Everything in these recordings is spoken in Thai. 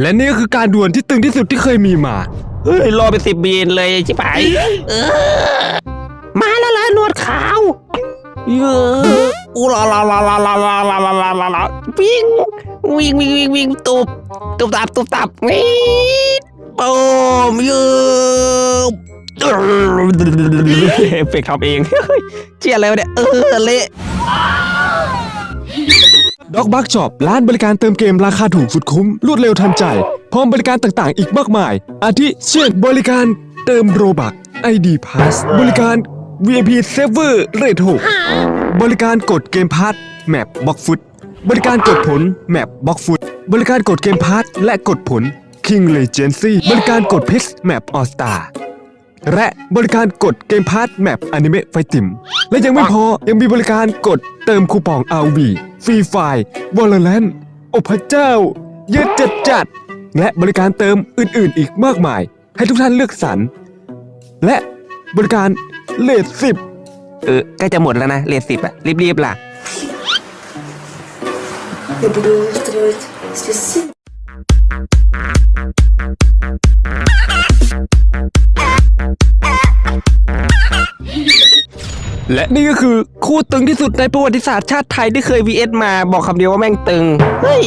และนี่ก็คือการดวลที่ตึงที่สุดที่เคยมีมา เฮ้ยรอไปสิบบีนเลยชิบหายเออมาแล้วล่ะหนวดขาวเยอะอูลาลาลาลาลาลาลาลาลาลาลาวิ่งวิ่งวิ่งวิ่งวิ่งตุบตุบตับตุบตับวิ่งปูมเยอะเอฟเฟกต์ทำเองเฮ้ยเจียอะไรวะเนี่ยเออเละ ด็อกบักช็อปร้านบริการเติมเกมราคาถูกสุดคุ้ม รวดเร็วทันใจ พร้อมบริการต่างๆ อีกมากมาย อาทิเช่นบริการเติมโรบัก ID Pass บริการ VIP Server Rate 6บริการกดเกมพาร์ทแมปบ็อกฟุตบริการกดผลแมปบ็อกฟุตบริการกดเกมพาร์ทและกดผล King Legacy บริการกดพิกแมปออสตา และบริการกดเกมพาร์ทแมปอนิเมะไฟติม และยังไม่พอ ยังมีบริการกดเติมคูปองอาวีฟรีไฟวอลเลนโอพระเจ้า เยอะจัดจัด และบริการเติมอื่นๆ อีกมากมาย ให้ทุกท่านเลือกสรร และบริการเลทสิบ เออใกล้จะหมดแล้วนะเลทสิบอะรีบๆล่ะ Я буду устраивать และนี่ก็คือคู่ตึงที่สุดในประวัติศาสตร์ชาติไทยที่เคย VS มาบอกคำเดียวว่าแม่งตึง เฮ้ย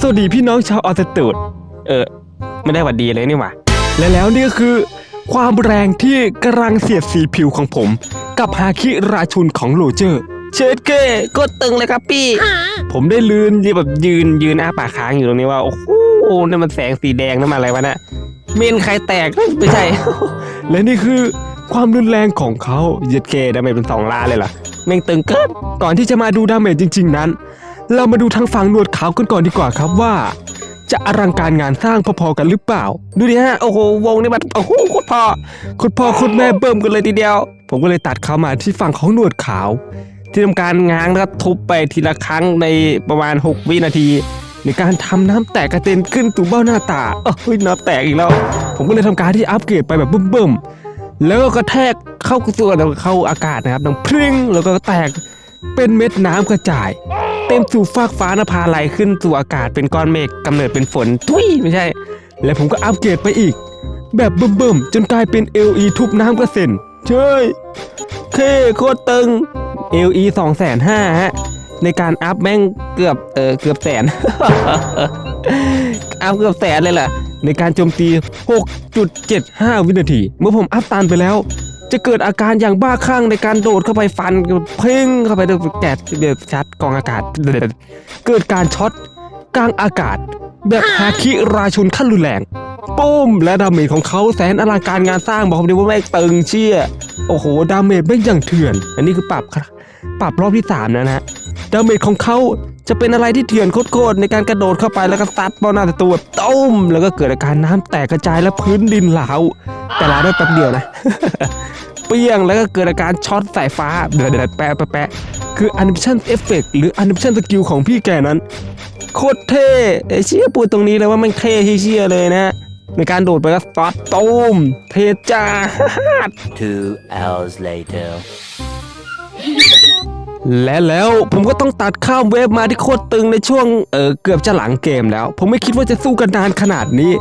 สวัสดีพี่น้องชาวออสเตรดเออ ไม่ได้หวัดดีเลยนี่หว่า และแล้วนี่ก็คือ ความแรงที่กำลังเสียดสีผิวของผม กับฮาคิราชุนของโรเจอร์ เชิดเก้ก็ตึงเลยครับพี่ ผมได้ลืนยืนแบบยืนยืนอ้าปากค้างอยู่ตรงนี้ว่า โอ้โหนี่มันแสงสีแดงนั่นมันอะไรวะเนะเมนใครแตกไม่ใช่ และนี่คือ ความรุนแรงของเขาเย็ดเคดาเมจเป็นสองล้านเลยเหรอแม่งตึงเกินก่อนที่จะมาดูดาเมจจริง ๆ นั้น เรามาดูทางฝั่งหนวดขาวกันก่อนดีกว่าครับว่า จะอลังการงานสร้างพอๆกันหรือเปล่า ดูดิฮะโอ้โหวงนี่มันโอ้โหโคตรพอคุณพ่อคุณแม่เบิ่มกันเลยทีเดียว ผมก็เลยตัดเข้ามาที่ฝั่งของหนวดขาว ที่ทำการง้างแล้วก็ทุบไปทีละครั้งในประมาณ 6 วินาทีในการทำน้ำแตกกระเด็นขึ้นสู่เบ้าหน้าตาเอ้ยน้ำแตกอีกแล้ว ผมก็เลยทำการที่อัปเกรดไปแบบเบิ่มๆ แล้วก็กระแทกเข้าสู่เข้าอากาศนะครับดังพริ้งแล้วก็แตกเป็นเม็ดน้ำกระจาย เต็มสู่ฟากฟ้านภาไหลขึ้นสู่อากาศเป็นก้อนเมฆกำเนิดเป็นฝนทุยไม่ใช่ และผมก็อัปเกรดไปอีก แบบเบิ่มๆจนกลายเป็น LE ทุบน้ำกระเซ็นเช่ยเคโคตรตึง LE 2 5 0 0 0ฮะในการอัพแม่งเกือบเออเกือบแสน อัพเกือบแสนเลยเหรอ ในการโจมตี 6.75 วินาที เมื่อผมอัพตันไปแล้ว จะเกิดอาการอย่างบ้าคลั่งในการโดดเข้าไปฟันเพ่งเข้าไปเดือดแกดเดือดชัดกองอากาศ เกิดการช็อตกลางอากาศ แบบฮาคิราชุนขั้นรุนแรงปุ้ม และดาเมจของเขาแสนอลังการงานสร้างบอกเลยว่าแม่งตึงเชี่ยโอ้โห ดาเมจแม่งอย่างเถื่อน อันนี้คือปรับครับปรับรอบที่ 3 นะฮะดาเมจของเขา จะเป็นอะไรที่เถื่อนโคตรๆในการกระโดดเข้าไปแล้วก็ซัดเป้าหน้าศัตรูแบบตุ้ม แล้วก็เกิดอาการน้ำแตกกระจายและพื้นดินเหลาแต่ลาได้แป๊บเดียวนะ เปรี้ยงแล้วก็เกิดอาการช็อตสายฟ้าเดือดๆแปะแปะแปะคือ animation effect หรือ animation skill ของพี่แกนั้น โคตรเท่ไอ้เชี่ยพูดตรงนี้เลยว่ามันเท่ที่เชี่ยเลยนะในการโดดไปก็ซัดตุ้มเทจ้า Two hours later. และแล้วผมก็ต้องตัดข้ามเวฟมาที่โคตรตึงในช่วงเออเกือบจะหลังเกมแล้ว ผมไม่คิดว่าจะสู้กันนานขนาดนี้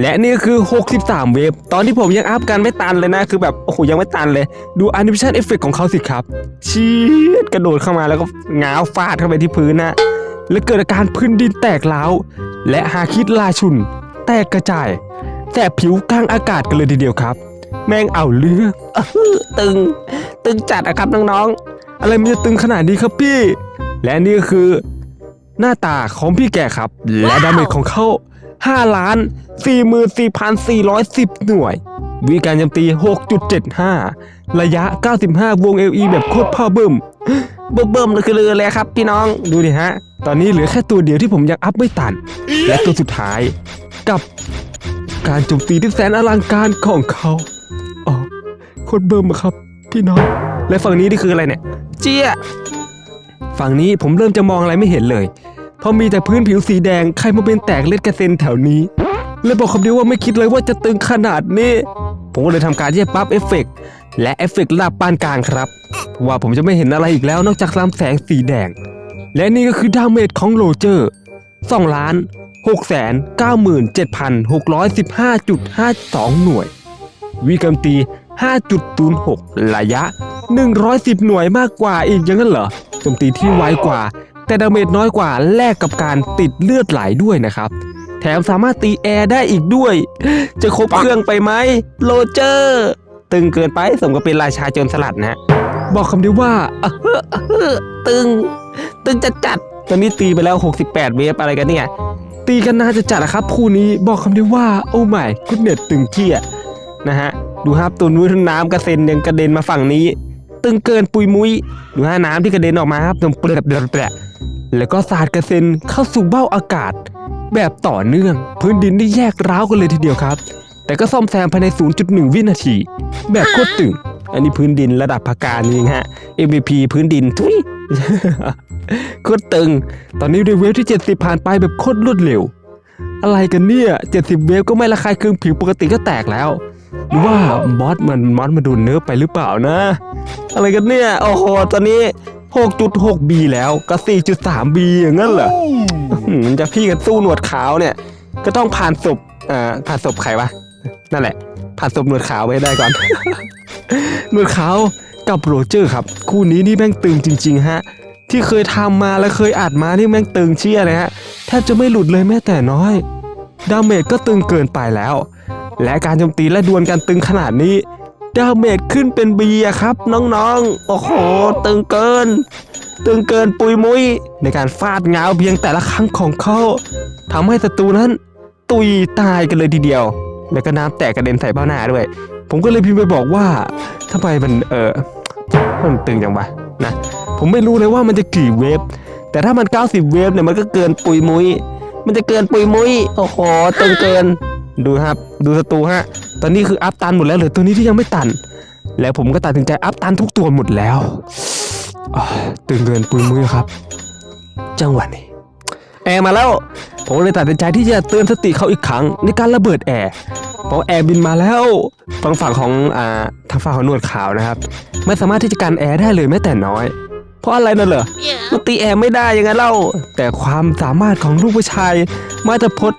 และนี่ก็คือ 63 เวฟตอนที่ผมยังอัพกันไม่ตันเลยนะ คือแบบ โอ้โห ยังไม่ตันเลย ดู animation effect ของเขาสิครับ ชีดกระโดดเข้ามาแล้วก็ง้าวฟาดเข้าไปที่พื้นนะ แล้วเกิดอาการพื้นดินแตกร้าว และฮาคิดลาชุน แตกกระจายแสบผิวกลางอากาศกันเลยทีเดียวครับ แม่งเอาเรือตึง ตึงจัดอะครับน้อง อะไรมันจะตึงขนาดนี้ครับพี่ และนี่ก็คือ หน้าตาของพี่แกครับ และดาเมจของเขา5ล้าน44,410 หน่วย วิธีการโจมตี 6.75 ระยะ 95 วง LE แบบโคตรพ่อเบิ่มๆเบิ่มๆเลยคือเรือเลยครับพี่น้องดูดิฮะ ตอนนี้เหลือแค่ตัวเดียวที่ผมยังอัพไม่ตัน และตัวสุดท้ายกับการโจมตีที่แสนอลังการของเขา อ๋อ โคตรเบิ่มอะครับ พี่น้อง และฝั่งนี้นี่คืออะไรเนี่ย เจี๊ยฝั่งนี้ผมเริ่มจะมองอะไรไม่เห็นเลยเพราะมีแต่พื้นผิวสีแดงใครมาเป็นแตกเล็ดกระเซ็นแถวนี้เลยบอกคำเดียวว่าไม่คิดเลยว่าจะตึงขนาดนี้ ผมก็เลยทำการที่จะปรั๊บเอฟเฟกต์และเอฟเฟกต์ระดับปานกลางครับ ว่าผมจะไม่เห็นอะไรอีกแล้วนอกจากลำแสงสีแดง และนี่ก็คือดาเมจของโรเจอร์2ล้าน697,615.52 หน่วย วิกรรมตี 5.06 ระยะ 110 หน่วยมากกว่าอีกอย่างนั้นเหรอโจมตีที่ไวกว่า แต่ดาเมจน้อยกว่าแลกกับการติดเลือดไหลด้วยนะครับ แถมสามารถตีแอร์ได้อีกด้วย จะครบเครื่องไปไหมโรเจอร์ ตึงเกินไปสมกับเป็นราชาโจรสลัดนะบอกคำเดียวว่าอะเฮ้ออะเฮ้อตึง ตึงจัดจัดตอนนี้ตีไปแล้ว 68 เวฟอะไรกันเนี่ย ตีกันน่าจะจัดนะครับคู่นี้บอกคำเดียวว่า โอ้ไม่กุดเน็ตตึงเทียนะฮะ ดูครับตัวนู้นน้ำกระเซ็นยังกระเด็นมาฝั่งนี้ ตึงเกินปุยมุยดูฮะน้ำที่กระเด็นออกมาครับตรงเปลือกเปลือกแล้วก็สาดกระเซ็นเข้าสู่เบ้าอากาศ แบบต่อเนื่อง พื้นดินได้แยกร้าวกันเลยทีเดียวครับ แต่ก็ซ่อมแซมภายใน 0.1 วินาที แบบโคตรตึงอันนี้พื้นดินระดับพักการจริงฮะ MVP พื้นดินทุยโคตรตึง ตอนนี้ด้วยเวฟที่ 70 ผ่านไปแบบโคตรรวดเร็ว อะไรกันเนี่ย 70 เวฟก็ไม่ระคายเคืองผิวปกติก็แตกแล้ว หรือว่ามอสมันมอสมาดูเนื้อไปหรือเปล่านะ อะไรกันเนี่ย โอ้โห ตอนนี้ 6.6B แล้วก็ 4.3B อย่างนั้นเหรออื้อหือจะพี่กันสู้หนวดขาวเนี่ย ก็ต้องผ่านศพอ่าผ่านศพใครวะ นั่นแหละ ผ่านศพหนวดขาวไปได้ก่อน หนวดขาวกับโรเจอร์ครับ คู่นี้นี่แม่งตึงจริง ๆ ฮะ ที่เคยทำมาและเคยอัดมานี่แม่งตึงเชี่ยเลยฮะแทบจะไม่หลุดเลยแม้แต่น้อย ดาเมจก็ตึงเกินไปแล้ว และการโจมตีและดวลกันตึงขนาดนี้ดาเมจขึ้นเป็นบีอะครับ น้องๆ โอ้โห ตึงเกิน ตึงเกินปุยมุยในการฟาดเงาเพียงแต่ละครั้งของเขาทำให้ศัตรูนั้น ตุยตายกันเลยทีเดียว แล้วก็น้ำแตกกระเด็นใส่เบ้าหน้าด้วย ผมก็เลยพิมพ์ไปบอกว่าทำไมมันเออมันตึงจังวะนะผมไม่รู้เลยว่ามันจะกี่เวฟแต่ถ้ามัน 90 เวฟเนี่ยมันก็เกินปุยมุยมันจะเกินปุยมุยโอ้โหตึงเกิน ดูครับ ดูศัตรูฮะ ตอนนี้คืออัพตันหมดแล้วเหลือตัวนี้ที่ยังไม่ตัน แล้วผมก็ตัดสินใจอัพตันทุกตัวหมดแล้วอ้าวตึงเกินปุยมุยครับ จังหวะนี้แอร์มาแล้ว ผมเลยตัดสินใจที่จะเตือนสติเขาอีกครั้งในการระเบิดแอร์เพราะแอร์บินมาแล้วฝั่งฝั่งของอ่าทางฝั่งของหนวดขาวนะครับ ไม่สามารถที่จะกันแอร์ได้เลยแม้แต่น้อย เพราะอะไรนั่นเหรอมันตีแอร์ไม่ได้ยังไงเล่า แต่ความสามารถของลูกผู้ชายมาจะพด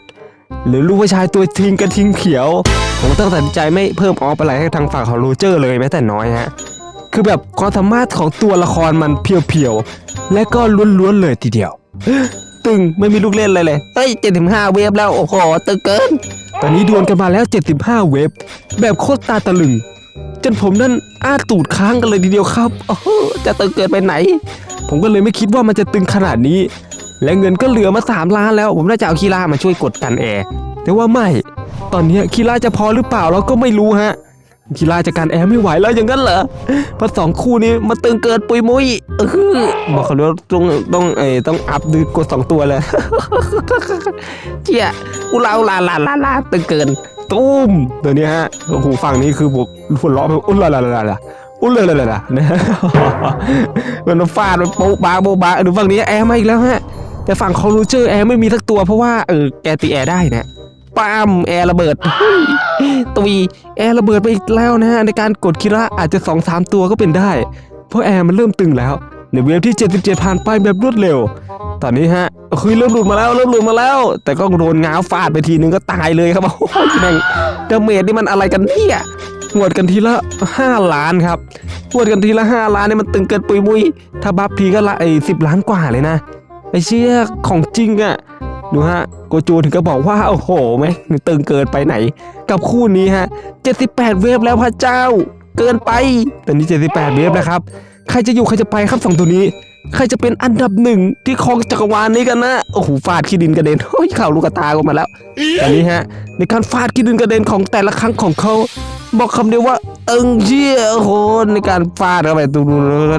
หรือลูกผู้ชายตัวทิงกระทิงเขียว ผมต้องตัดใจไม่เพิ่มออฟอะไรให้ทางฝั่งของโรเจอร์เลยแม้แต่น้อยฮะคือแบบความสามารถของตัวละครมันเพียวๆ และก็ล้วนๆเลยทีเดียว ตึงไม่มีลูกเล่นเลยเลยเฮ้ย 75 เวฟแล้ว โอ้โหตึงเกิน ตอนนี้ดวลกันมาแล้ว 75 เวฟแบบโคตรตาตะลึง จนผมนั่นอ้าตูดค้างกันเลยทีเดียวครับโอ้โหจะตึงเกินไปไหน ผมก็เลยไม่คิดว่ามันจะตึงขนาดนี้ และเงินก็เหลือมา 3 ล้านแล้ว ผมน่าจะเอาคีร่ามาช่วยกดกันแอร์แต่ว่าไม่ ตอนนี้คีร่าจะพอหรือเปล่าเราก็ไม่รู้ฮะคีร่าจะกันแอร์ไม่ไหวแล้วอย่างนั้นเหรอเพราะสองคู่นี้มันตึงเกินปุยมุยเออบอกเขาเลยว่าต้องต้องเอต้องอัพดูกดสองตัวเลยเจี๊ยอุลาอุลาลาลาลาตึงเกินตุ้มตัวนี้ฮะโอ้โหฝั่งนี้คือผมหัวเราะแบบอุลาลาลาลาอุลาลาลาลานะฮะมันมาฟาดมันโป๊ะบาโป๊ะบาดูฝั่งนี้แอร์มาอีกแล้วฮะ แต่ฝั่งคอรูเจอร์แอร์ไม่มีสักตัวเพราะว่าเออแกตีแอร์ได้นะป้ามแอร์ระเบิดตุยแอร์ระเบิดไปอีกแล้วนะฮะในการกดคิระอาจจะ2อสามตัวก็เป็นได้ เพราะแอร์มันเริ่มตึงแล้วในเวฟที่ 77 ผ่านไปแบบรวดเร็ว ตอนนี้ฮะคือเริ่มหลุดมาแล้วเริ่มหลุดมาแล้ว แต่ก็โดนง้าวฟาดไปทีนึงก็ตายเลยครับโอ้โหแม่งดาเมจนี่มันอะไรกันเนี่ยหวดกันทีละ 5 ล้านครับหวดกันทีละ 5 ล้านเนี่ยมันตึงเกินปุยมุยถ้าบัฟทีก็ละไอ้สิล้านกว่าเลยนะ ไอ้เชี่ยของจริงอะดูฮะโกจูถึงก็บอกว่าโอ้โหแม่งตึงเกินไปไหน กับคู่นี้ฮะ 78 เวฟแล้วพระเจ้า เกินไปตอนนี้ 78 เวฟแล้วครับใครจะอยู่ใครจะไปครับสองตัวนี้ ใครจะเป็นอันดับหนึ่งที่ครองจักรวาลนี้กันนะโอ้โหฟาดขี้ดินกระเด็นโอ้ยข่าวลูกกระตาก็มาแล้วตอนนี้ฮะ ในการฟาดขี้ดินกระเด็นของแต่ละครั้งของเขาบอกคำเดียวว่าเอิงเชี่ยโอ้โหในการฟาดเข้าไปดู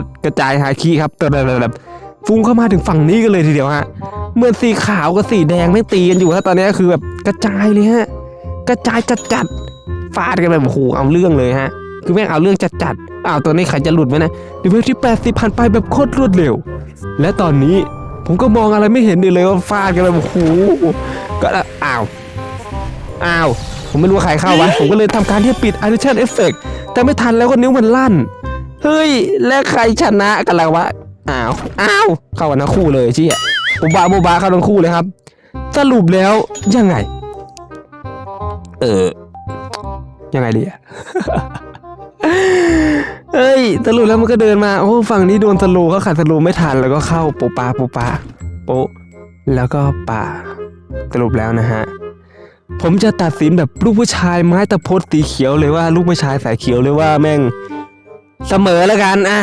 นกระจายหาขี้ครับตัวแบบ ฟุ้งเข้ามาถึงฝั่งนี้กันเลยทีเดียวฮะเหมือนสีขาวกับสีแดงไม่งตีกันอยู่ฮะตอนนี้คือแบบกระจายเลยฮะกระจายจัดจัดๆฟาดกันแบบโอ้โหเอาเรื่องเลยฮะ คือแม่งเอาเรื่องจัดจัดๆอ้าวตัวนี้ใครจะหลุดไหมนะเดเวลที่80ผ่านไปแบบโคตรรวดเร็ว และตอนนี้ผมก็มองอะไรไม่เห็นเลยว่าฟาดกันแบบโอ้โหก็อ้าวอ้าวผมไม่รู้ว่าใครเข้าวะผมก็เลยทำการที่ปิด animation effect แต่ไม่ทันแล้วก็นิ้วมันลั่น เฮ้ย และใครชนะกันแล้ววะ อ้าว อ้าว เข้ากันทั้งคู่เลยเชี่ยโบบาโบบาเข้าทั้งคู่เลยครับ สรุปแล้วยังไง เออ ยังไงดีอะเอ้ยสรุปแล้วมันก็เดินมา โอ้ ฝั่งนี้โดนสโลว์เขาขัดสโลว์ไม่ทัน แล้วก็เข้าปะปาปะปาโปแล้วก็ป่า สรุปแล้วนะฮะ ผมจะตัดสินแบบลูกผู้ชายไม้ตะพดสีเขียวเลยว่าลูกผู้ชายสายเขียวเลยว่าแม่งเสมอแล้วกันอะ